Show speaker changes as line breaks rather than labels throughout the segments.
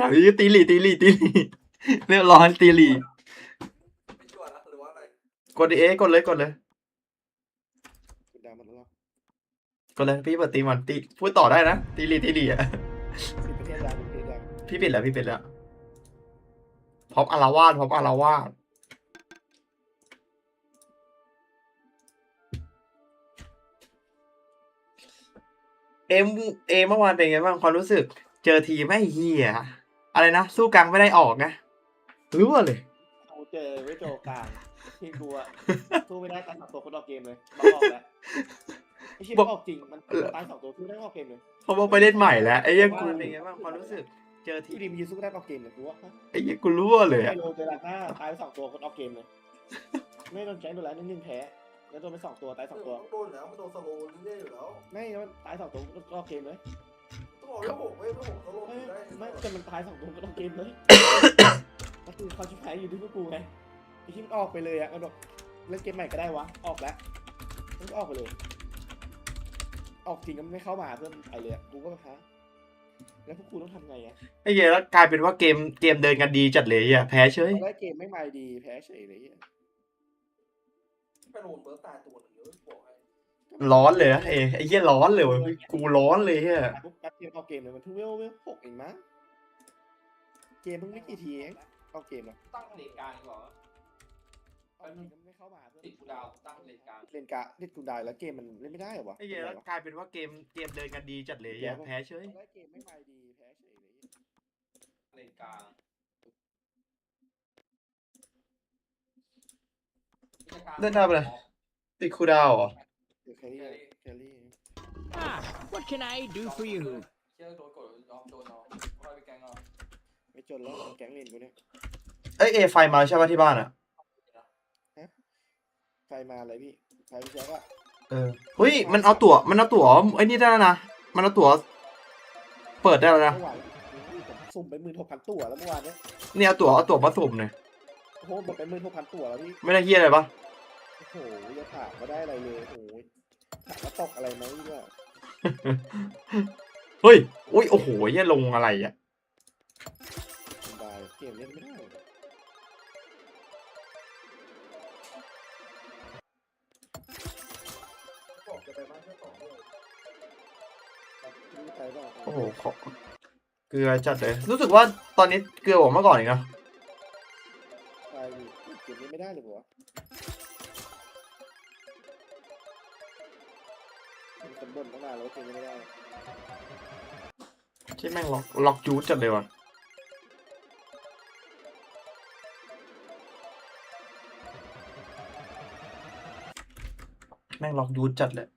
ถามพี่ตีหลีตีหลีตีหลีเรียบร้อยตีหลี
ไม่ชัวร์นะหรือว่าอะไร
กดดิเอะกดเลยกดเลย
กดดาวหมดแล้วเหรอก
ดเลยพี่เปิดตีมันตีพูดต่อได้นะตีหลีตีหลีอะ
ปิดประเทศดาวปิดประเทศดาว
พี่ปิดแล้วพี่ปิดแล้วพร้อมอารวาสพร้อมอารวาสเอ็มเอมเมื่อวานเป็นไงบ้างความรู้สึก เจอทีมไม่เฮีย อะไรนะ สู้กลางไม่ได้ออกนะรู้ว่าเลย
กูเจอไว้โจกลางที่กูอะสู้ไม่ได้ตายสองตัวคนออกเกมเลยมาออกแล้วไอ้ชิบ
บอก
ออกจริงมันตายสองตัวสู้ได้ออกเกมเลย
เขาบอกไปเล่นใหม่แล้วไอ้เหี้ยังกูเป็นไงบ้างความรู้สึก เจอที
ที่ดีมยืนสู้ได้ออกเกมเลยกูว่าฮะ
ไอ้เหี้ยังกูรู้ว่าเลย
ไฮ
อะ
โลเจอหลังหน้าตายไปสองตัวคนออกเกมเลย ไม่โดนแจ้งโดนแล้วนึ่งๆแพ้แล้วโดนไปสองตัวตายสองตัว
โดนแล้วมันโดนสโลว์เรื่อยๆอยู่แล้ว
ไม่แล้วมันตายสองตัวก็ออกเกมเลย
ต้องบอกว่าผมไม่ไม่ผมสโลว์
ไม่
ได้
ไม่แต่มันตายสองตัวก็ออกเกมเลยก็คือเขาชิบหายอยู่ที่พวกกูไงไอ้ที่มันออกไปเลยอะมันบอกเล่นเกมใหม่ก็ได้วะ ออกแล้วมันก็ออกไปเลย ออกจริงก็ไม่เข้ามาเพื่อนไปเลยอะกูก็แบบฮะแล้วพวกกูต้องทำไงอะ
ไอ้เหี้ยแล้วกลายเป็นว่าเกมเกมเดินกันดีจัดเลยอะแพ้เฉย
ตอนแรกเกมไม่มาดีแพ้เฉยเลยอะ
เป็นโอนเบิร์ตตายตัวหนึ่งเยอะบอกให้
ร้อนเลยนะเอ้ไอ้เหี้ยร้อนเลยว่ะกูร้อนเลยเฮีย
ปุ๊บ แป๊บเดียวออกเกมเลยมันเพิ่งเวลเวลหกเองมั้งเกมเพิ่งไม่กี่ทีเองออกเกมอะ
ตั้งเลนกลางดีกว่า
ออกจริงก็ไม่เข้ามาเพื่อน
ติดกูดาวตั้งเลนกลาง
เล่นกะเล่นกูได้แล้วเกมมันเล่นไม่ได้เหรอวะ
ไอ้เหี้ยแล้วกลายเป็นว่าเกมเกมเดินกันดีจัดเลยอะแพ้เฉย
ตอนแรกเกมไม่มาดีแพ้เฉยเลย
เลนกลาง
เล่นได้ปะเลยติดคูลดาวน์เหรอ
เดี๋ยวแครี่แครี่
Ah, what can I do for you?
เชื่อโดนกดยอมโดนน้องค่อยไปแกงเอา
ไม่จนแล้วแก๊งเล่นกูเนี่ย
เอ้ยเอไฟมาใช่ป่ะที่บ้านอะ
ไฟมาอะไรพี่ไฟพี่แจ๊กอะ
เออเฮ้ยมันเอาตั๋วมันเอาตั๋วไอ้นี่ได้แล้วนะ มันเอาตั๋วเปิดได้แล้วนะ
เมื่อวานผมสุ่มไปหมื่นหกพันตัวแล้วเมื่อวานเนี่ย
เนี่ยเอาตั๋วเอาตั๋วมาสุ่มหน่อย
โอ้โหหมดไปหมื่นหกพันตัวแล้วพี่
ไม่ได้เฮียอะไรปะ
โอ้โหจะถามมาได้อะไรเลยโอ้โหถามว่าตกอะไรไหมเนี่ย
เฮ้ย อุ้ย โอ้โหเฮียลงอะไรอะ
บายเกมเล่นไม่ได้
โอ้โหเกลือจัดเลย รู้สึกว่าตอนนี้เกลือกว่าเมื่อก่อนอีกนะ
เกมเล่นไม่ได้เลยหัว คนบ่นตั้งนานแล้วว่าเกมเล่นไม่ได้
ที่แม่งล็อกล็อกจูดจัดเลยว่ะแม่งล็อกยูดจัดเลย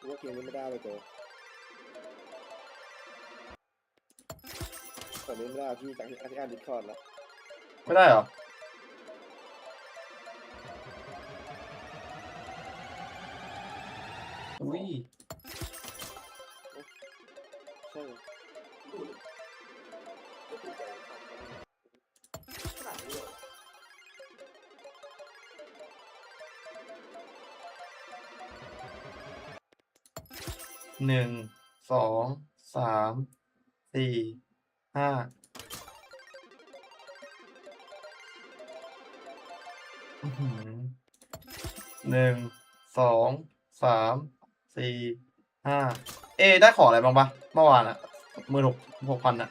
รู้ว่าเกมเล่นไม่ได้เลยโจ แต่เล่นไม่ได้พี่จากที่อธิการ์ดิคอร์ดแล้ว
ไม่ได้เหรอ อุ้ย
ใช่
ดูดิก็ถูกใจขนาดนี้เลย
หนึ่ง สอง สาม สี่ ห้าอื้อหือหนึ่งสองสามสี่ห้าเอ ได้ของอะไรบ้างปะเมื่อวานอะหมื่นหกหกพันอะ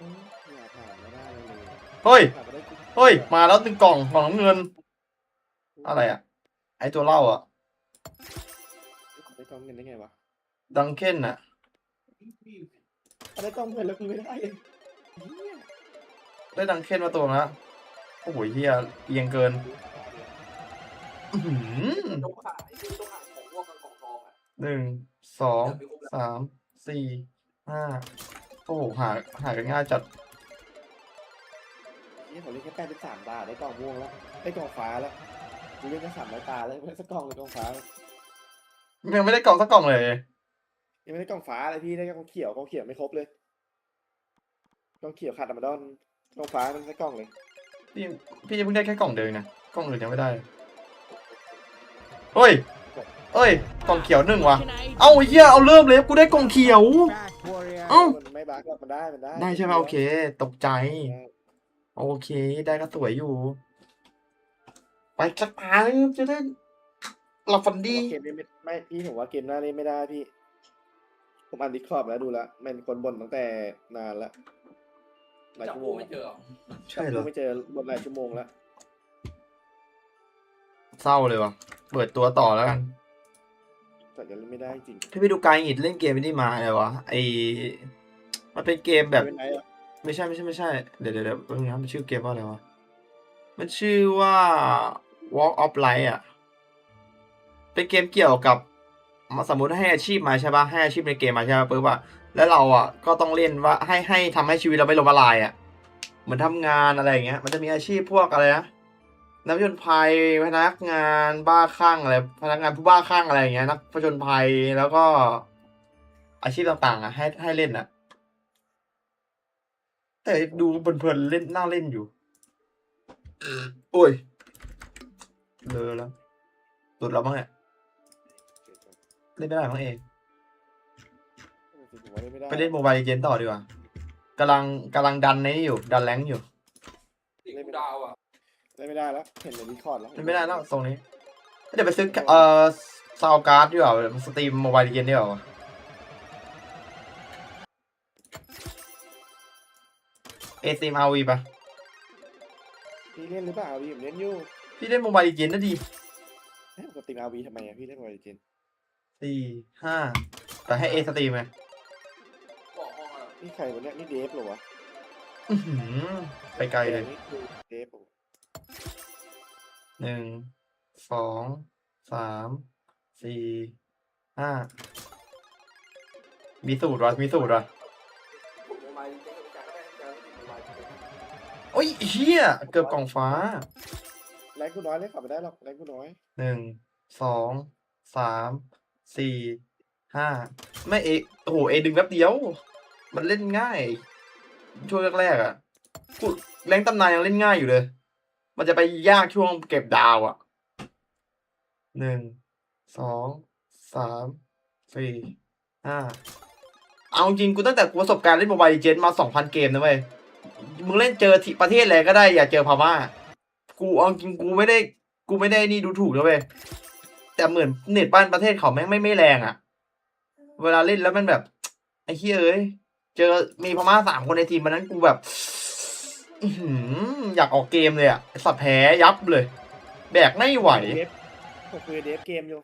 อืมอย่าถามไม่ได้เลย
เฮ้ย
ถามไม่ได้กู
เฮ้ย มาแล้วหนึ่งกล่องกล่องน้ำเงิน อะไรอะไอตัวเหล้าอะ
ได้กล้องเงินได้ไงวะ
ดังเค้นอะ
อะไรกล้องเงินแล้วกูไม่ได้เลยเหี้ย
ได้ดังเค้นมาตัวนะโอ้โหเฮียเอียงเกินอื้อหือ
ต้องหาไอ้ที่ต้องหาของพวกกันของทองอะ
หนึ่งสอง
เดี๋ยวมีครบแล้ว
สามสี่ห้าโอ้โหหาหากันง่ายจัด
เฮียเขาเล่นแค่แปดสิบสามบาทได้กล่องม่วงแล้วได้กล่องฟ้าแล้วกูเล่นแค่สามร้อยตาแล้วไม่ได้สักกล่องเลยกล่องฟ้า
ยังไม่ได้กล่องสักกล่องเลย
ยังไม่ได้กล่องฟ้าเลยพี่ได้กล่องเขียวกล่องเขียวไม่ครบเลยกล่องเขียวขาดอะมาดอนกล่องฟ้ามันสักกล่องเลย
พี่พี่จะเพิ่งได้แค่กล่องเดิมนะกล่องอื่นยังไม่ได้เฮ้ยเอ้ยกล่องเขียวหนึ่งว่ะ
What can I do
เอ้าไอ้เหี้ยเอาเริ่มเลยกูได้กล่องเขียว
back, warrior?
เอ้า
มันไม่บักหรอกมันได้มันได้
ได้ใช่ไหมโอเค ตกใจ โอเค ได้ก็สวยอยู่ ไปสักตาหนึ่งจะได้หลับฝันดี
เกมนี้ไม่ไม่พี่ผมว่าเกมหน้านี้ไม่ได้พี่ ผมอ่านดิสคอร์ดแล้วดูแล้วมันคนบ่นตั้งแต่นานแล้วหลาย
จับ
ชั่วโม
กู
ง
ไม่เจอหรอ
ใช่เหรอ
ไม่เจอบ่นหลายชั่วโมงแล้ว
เศร้าเลยว่ะ เปิดตัวต่อแล้วกัน
แต่จะเล่นไม่ได้จริง
ที่ไปดูกายหิดเล่นเกมไม่ได้มาเลยวะ ไอ มันเป็นเกมแบบ
ไม่เป็นไรหรอก
ไม่ใช่ไม่ใช่ไม่ใช่ เดี๋ยวเดี๋ยวเดี๋ยวแป๊บนึงนะมันชื่อเกมว่าอะไรวะ มันชื่อว่า Walk of Light อะ เป็นเกมเกี่ยวกับมา สมมติให้อาชีพมาใช่ปะให้อาชีพในเกมมาใช่ปะปุ๊บอะแล้วเราอะก็ต้องเล่นว่าให้ให้ทำให้ชีวิตเราไม่ล่มละลายอะเหมือนทำงานอะไรอย่างเงี้ย มันจะมีอาชีพพวกอะไรนะนักผจญภัยพนักงานบ้าคลั่งอะไรพนักงานผู้บ้าคลั่งอะไรอย่างเงี้ยนักผจญภัยแล้วก็ อาชีพต่างๆ อะ ให้ให้เล่นอะ แต่ดูเพลินๆเล่นน่าเล่นอยู่โอ้ยเลอะแล้วหลุดแล้วบ้างเนี่ย เล่นไม่ได้บ้างเอง
ผมว่าเล่นไม่ได้
ไปเล่นโมบายเจนต่อดีกว่ากำลังกำลังดันในนี้อยู่ ดันแรงค์อยู่
ติดกูดาวอะ
เล่นไม่ได้แล้วเห็นในดิสคอร์ดแล้ว
เล่นไม่ได้แล้วตรงนี้ เดี๋ยวไปซื้อเอ่อซาวการ์ดดีกว่าสตรีมโมบายเจนดีกว่าเอซีมอาวีปะ
พี่เล่นหรือเปล่าพี่ผมเล่นอยู่
พี่เล่นโมบายเจนนะดี
เอ้ยปกติอาวีทำไมอะพี่เล่นบอลเจน
สี่ห้าแต่ให้เอสตรีมไง
บอกห้องอะ
นี่ใครวะเนี่ยนี่เดฟเหรอวะ
อื้อหือไปไกลเลย
นี่คือเดฟเหรอ
หนึ่งสองสามสี่ห้ามีสูตรวะมีสูตรวะ
ผมโมบายเจ๊กับแจ็คก็ได้แจ็คก็ติดโมบายเจ๊
โอ้ยเฮียเกือบกล่องฟ้า
แรงกูน้อยเล่นขับไม่ได้หรอกแรงกูน้อย
หนึ่งสองสาม สี่ห้าไม่เอโอ้โหเอดึงแป๊บเดียว มันเล่นง่าย ช่วงแรกๆอะกูแรงตำนานยังเล่นง่ายอยู่เลย มันจะไปยากช่วงเก็บดาวอะหนึ่งสองสามสี่ห้าเอาจริงกูตั้งแต่กูประสบการณ์เล่นโมบายเจนมาสองพันเกมนะเว้ยมึงเล่นเจอที่ประเทศอะไรก็ได้อย่าเจอพม่า กูเอาจริงกูไม่ได้ กูไม่ได้นี่ดูถูกนะเว้ย แต่เหมือนเน็ตบ้านประเทศเขาแม่งไม่ไม่แรงอะ่ะ เวลาเล่นแล้วมันแบบไอ้เฮ้ยเอ้ยเจอมีพม่าสามคนในทีมมันนั้นกูแบบอื้อหืออยากออกเกมเลยอะ่ะสับแพ้ยับเลย แบกไม่ไหว
เดฟผมคุยกับเดฟเกมอยู่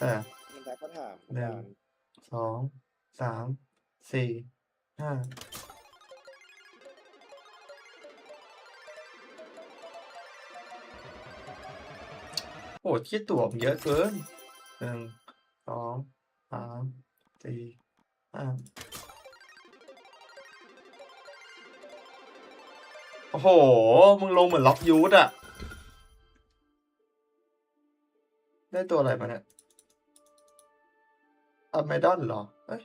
เออ
มันทักก็ถาม
หนึ่งสองสามสี่ห้า โอ้ที่ตัวผมเยอะเกินหนึ่งสองสามสี่ห้าโอ้โห มึงลงเหมือนล็อกยูทอะได้ตัวอะไรมาเนี่ยอเมดอนเหรอ เอ้ย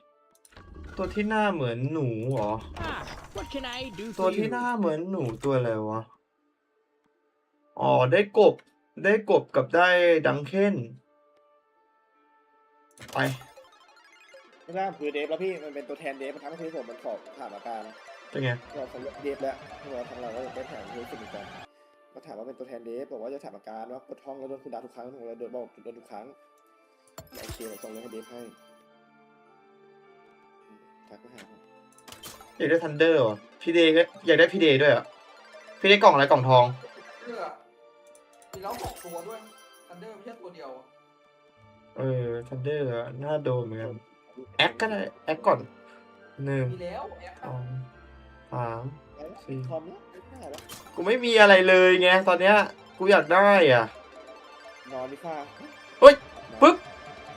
ตัวที่หน้าเหมือนหนูเหรอ
Ah, what can I do
ตัว
for
ที่
you?
หน้าเหมือนหนูตัวอะไรวะ อ๋อ ได้กบ ได้กบกับได้ดังเค้นไป
ไม่ได้ผมคุยกับเดฟแล้วพี่มันเป็นตัวแทนเดฟมันทำให้คุยกับผมมันขอถามอาการ
เป็นไง
เราสำรวจเดฟแล้วเราทางเราก็ได้ถามคุยสุดเหมือนกันมาถามว่าเป็นตัวแทนเดฟบอกว่าจะถามอาการว่ากดท้องแล้วโดนคุณดาทุกครั้งผมเลยโดนบอกโดนทุกครั้งโอเคเราส่งเรื่องให้เดฟให้อืมทักมาหาผม
อยากได้ทันเดอร์ว่ะพี่เดย์ก็อยากได้พี่เดย์ด้วยอะพี่เดย์กล่องอะไรกล่องทอง
เสื้อมี แล้วสองตัวด้วยทันเดอร์ไม่ใช่ตัวเดียว
เออทันเดอร์น่าโดนเหมือนกันแอคก็ได้แอคก่อนหนึ่ง
มีแล้วแอป
สองสามสี่
คอมเนี้ยไม่ได้แล้ว
กูไม่มีอะไรเลยไงตอนเนี้ยกูอยากได้อะ
นอนดีกว่า
เฮ้ยปึ๊บ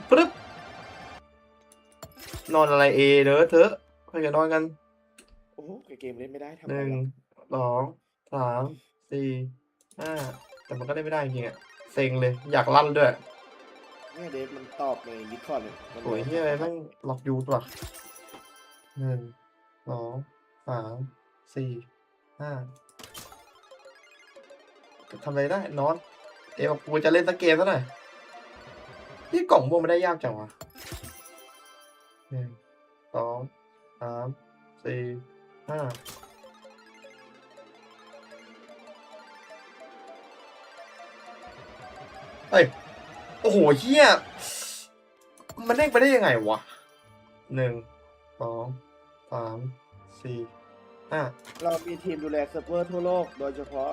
ปึ๊บนอนอะไรเอเด้อเถอะไปกันนอนกัน
โอ้โหเกมเล่นไม่ได้ทำ
ห
ไง
นึ่ง
ล่ะ
สองสามสี่ห้า แต่มันก็ได้ไม่ได้จริงๆอะเซ็งเลย อยากลั่นด้วย
เนี่ยเดฟมันตอบในดิสคอร์ดเนี่ยมัน
โอ้ยเฮียอะไรแม่งล็อกยูทว่ะหนึ่งสองสามสี่ห้าทำอะไรได้นอนเอบอกกูจะเล่นสักเกมซะหน่อยนี่กล่องม่วงไม่ได้ยากจังวะหนึ่งสองสามสี่ห้า ฮ้ย โอ้โหเฮียมันเด้งไปได้ยังไงวะหนึ่งสองสามสี่ห้า
เรามีทีมดูแลเซิร์ฟเวอร์ทั่วโลก โดยเฉพาะ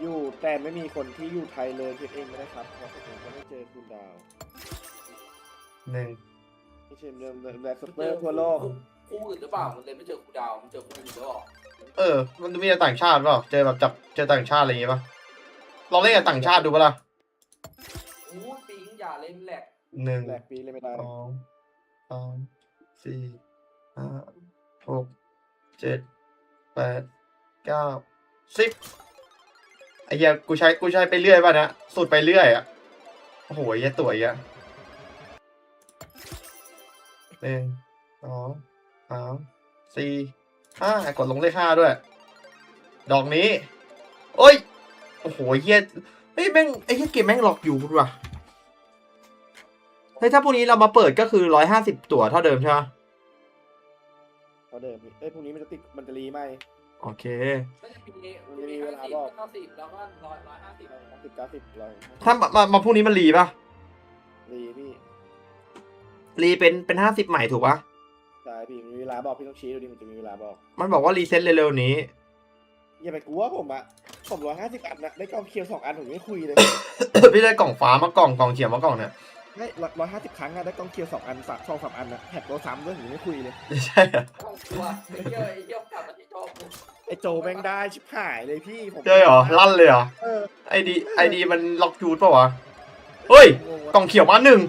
อยู่แต่ไม่มีคนที่อยู่ไทยเลยเก็บเองไม่ได้ครับเพราะผมจะไม่เจอคุณดาว
หนึ่ง
มีทีมดูแลเซิร์ฟเวอร์ทั่วโลก
คู่อื่นหรือเปล่า มันเลยไม่เจอครูดาว มันเจอคู่อื่นหรือเปล่า
เออ มันมีแต่ต่างชาติเปล่า เจอแบบจับเจอต่างชาติอะไรอย่างงี้ป่ะลองเล่นกับต่างชาติดูปะล่ะ
อู้ ปิงอย่าเล่นแหลก
หนึ่ง
แหลกปีเลยไม่ได้
สองสามสี่ห้าหกเจ็ดแปดเก้าสิบไอ้เหี้ยกูใช้กูใช้ไปเรื่อยป่ะเนะสุดไปเรื่อยอะโอ้โหไอ้เหี้ยตัวไอ้เหี้ยหนึ่งสองสามสี่ห้ากดลงเลขห้าด้วย ดอกนี้ โอ้ย โอ้โหไอ้เหี้ยเฮ้ยแม่งไอ้เหี้ยเกมแม่งหลอกอยู่คุณว่ะเฮ้ยถ้าพวกนี้เรามาเปิดก็คือร้อยห้าสิบตั๋วเท่าเดิมใช่ไหม
เพราะเดิมพี่เอ้ยพรุ่งนี้มันจะติดมันจะรีไหม
โอเค
ก็จะมี
มันจะมี
มี
เว
ห้า
ลา
สิบ
บอก
เก้าสิบแล้วก็ร้อยร้อยห้าสิบ
สิบเก้าสิบร้อย
ถ้ามามามาพวกนี้มันรีป่ะ
รีพี่
รีเป็นเป็นห้าสิบใหม่ถูกป่ะ
ใช่พี่มีเวลาบอกพี่ต้องชี้ดูดิมันจะมีเวลาบอก
มันบอกว่ารีเซ็ตเร็วๆนี้
อย่าไปกลัวผมอะผมร้อยห้าสิบอันนะได้กล่องเคียวสองอันผมไม่คุยเลย
พี่ได้กล่องฟ้ามากล่องกล่องเขียวมากล่องเนี่ย
ได้ร้อยห้าสิบครั้งอะได้กล่องเคียวสองอันสามสองสามอันนะแถบโตัวซ้ำด้วยผมไม่คุยเลย
ใช่เหรอ
ต้องกลัวไอ้เหี้ยไอ้เหี้ยกลับมาที่ชอบกู
ไอโจแม่งได้ชิบหายเลยพี่ผม
ใช่เหรอลั่นเลยเหรอ
เออ
ไอดีไอดีมันล็อกยูดป่าวะเฮ้ย
งงวะ
กล่องเขียวมาหนึ่ง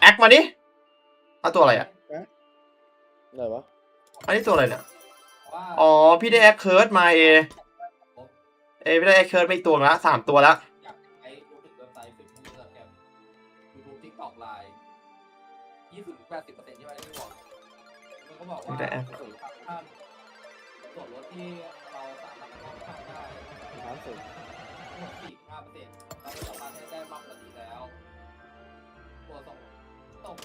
แอคมาดิเอาตัวอะไรอะ
อะไรวะ
อันนี้ตัวอะไรเนี่ย
ว่า
อ๋อพี่ได้แอคเคิร์ดมาเอเอพี่ได้แอคเคิร์ดมาอีกตัวละสามตัวละ
บอกว่า
พี่ได้แอค
ส่วนลดท่านส่วนลดที่เราสามารถมอบให้ได้
ร้านสุด
ทั้งหมดสี่ห้าเปอร์เซ็นต์เราไม่สามารถให้ได้มากกว่านี้แล้ว ตัวส่งส่ง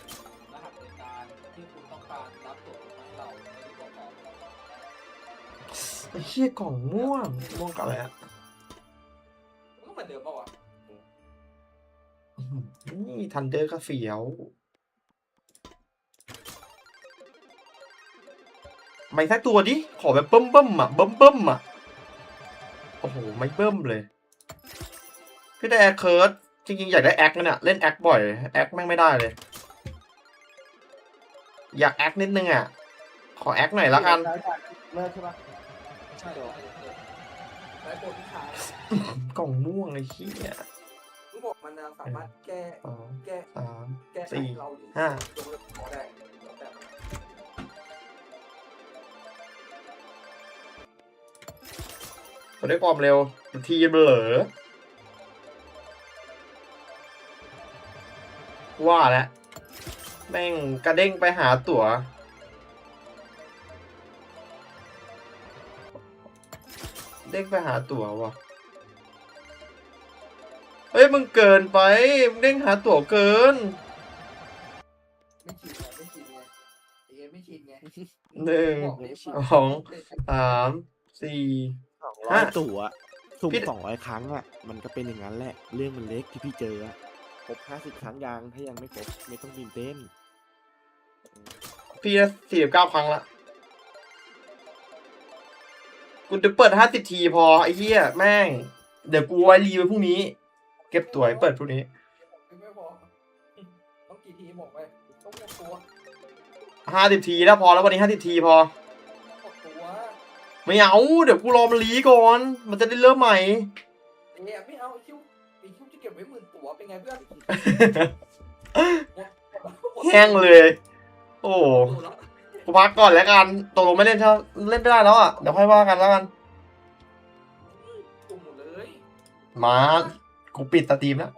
รหัสบริการที่คุณต้องการรับตัวลงมาให้เราไม่ได้ตัวต่อ
ไอ้เชี่ยกล่องม่วงม่วงกับอะไรอะ
มันก็เหมือนเดิมป่าวะ
อื้อหือนี่ทันเดอร์ก็เฟียว ไม่สักตัวดิ ขอแบบเบิ่มเบิ่มๆอะเบิ่มเบิ่มๆอะ โอ้โห ไม่เบิ่มเลย พี่ได้แอคเคิร์ดจริงๆ อยากได้แอคนะเนี่ยเล่นแอคบ่อย แอคแม่งไม่ได้เลย อยากแอคนิดนึงอะ ขอแอคหน่อยละกัน
เลิกใช่ปะ
ใช่ใช่ใช่แล้วตัวที่ช้าก
ล่องม่วงไอ้เหี้ย
มึงบอกมันนะสามารถแก้
สอง
แก้
สาม
แก้
สี่
ให้เราหรือ
ห้า
ยกเลิกขอได้ แล้วแต่
กดด้วยความเร็วทีเบลอว่าแล้วแม่งกระเด้งไปหาตั๋วเด้งไปหาตั๋วว่ะเฮ้ยมึงเกินไป มึงเด้งหาตั๋วเกิน
ไม่ชินไงไม่ชินไงเอไม่ชินไง
หนึ่ง
บอกเลย
สองสามสี่
ส องร้อ
ห้า
ยตั๋วสุ่ม
พี่
สองร้อยครั้งอะมันก็เป็นอย่างนั้นแหละ เรื่องมันเล็กที่พี่เจออะครบห้าสิบครั้งยังถ้ายังไม่ครบไม่ต้องบินเต้น
พี่ได้สี่สิบเก้าครั้งละกูจะเปิดห้าสิบทีพอไอ้เหี้ยแม่ง เดี๋ยวกูไว้รีไว้พรุ่งนี้ เก็บตั๋วไว้เปิดพรุ่งนี้
ไม่พอต้องกี่ทีบอกไปต้องหมดตัว
ห้าสิบทีแล้วพอแล้ววันนี้ห้าสิบทีพอ
หมดตัว
ไม่เอา เดี๋ยวกูรอมันรีก่อน มันจะได้เริ่มใหม่
เอไม่เอาไอ้คิวไอ้คิวจะเก็บไว้หมื่นตัวเป็นไงเพื่อน
แห้งเลย โอ้โห
ตัวแล้ว
กูพักก่อนแล้วกันตกลงไม่เล่นเท่าเล่นไม่ได้แล้วอะเดี๋ยวค่อยว่ากันแล้วกัน
ตุ่มหมดเลย
มากูปิดสตรีมแล้ว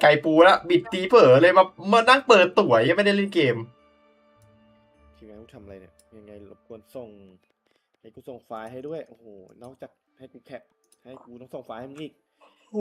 ไก่ปูแล้วบิดตีเผลอเลยมามานั่งเปิดตั๋วยังไม่ได้เล่นเกม
ทีมงานกูทำอะไรเนี่ยยังไงรบกวนส่ง ให้กูส่งไฟล์ให้ด้วย โอ้โห นอกจากให้กูแคปให้กูต้องส่งไฟล์ให้มึงอีก